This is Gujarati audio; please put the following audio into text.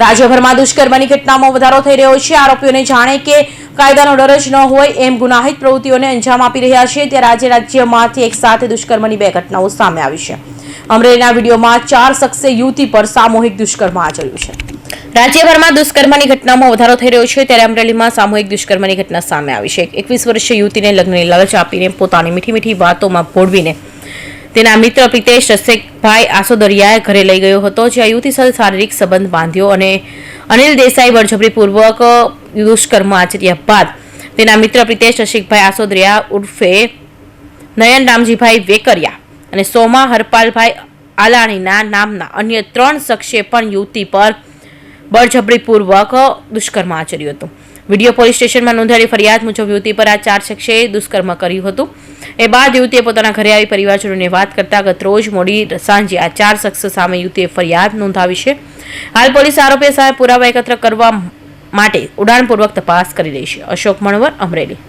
રાજ્યભરમાં દુષ્કર્મની ઘટનામાં વધારો થઈ રહ્યો છે. આરોપીઓને જાણે કે કાયદાનો ડર જ ન હોય એમ ગુનાહિત પ્રવૃત્તિઓને અંજામ આપી રહ્યા છે. ત્યારે આજે રાજ્યમાંથી એક સાથે દુષ્કર્મની બે ઘટનાઓ સામે આવી છે. અમરેલીના વિડીયોમાં ચાર શખ્સે યુવતી પર સામૂહિક દુષ્કર્મ આચર્યું છે. રાજ્યભરમાં દુષ્કર્મની ઘટનામાં વધારો થઈ રહ્યો છે. ત્યારે અમરેલીમાં સામૂહિક દુષ્કર્મની ઘટના સામે આવી છે. એકવીસ વર્ષીય યુવતીને લગ્નની લાલચ આપીને પોતાની મીઠી મીઠી વાતોમાં ભોળવીને તેના મિત્ર પ્રિતેશ રસેકભાઈ આસોદરિયાએ ઘરે લઈ ગયો હતો જ્યાં યુવતી સાથે શારીરિક સંબંધ બાંધ્યો અને અનિલ દેસાઈ બળજબરીપૂર્વક દુષ્કર્મ આચર્યા બાદ તેના મિત્ર પ્રિતેશ રસિકભાઈ આસોદરિયા ઉર્ફે નયન રામજીભાઈ વેકરિયા અને સોમા હરપાલભાઈ આલાણીના નામના અન્ય ત્રણ શખ્સે પણ યુવતી પર બળજબરીપૂર્વક દુષ્કર્મ આચર્યું હતું. વીડિયો પોલીસ સ્ટેશનમાં નોંધાયેલી ફરિયાદ મુજબ યુવતી પર આ ચાર શખ્સે દુષ્કર્મ કર્યું હતું. એ બાદ યુવતીએ પોતાના ઘરે આવી પરિવારજનોને વાત કરતા ગત રોજ મોડી સાંજે આ ચાર શખ્સ સામે યુવતીએ ફરિયાદ નોંધાવી છે. હાલ પોલીસ આરોપી સામે પુરાવા એકત્ર કરવા માટે ઉડાણપૂર્વક તપાસ કરી રહી છે. અશોક મણવર, અમરેલી.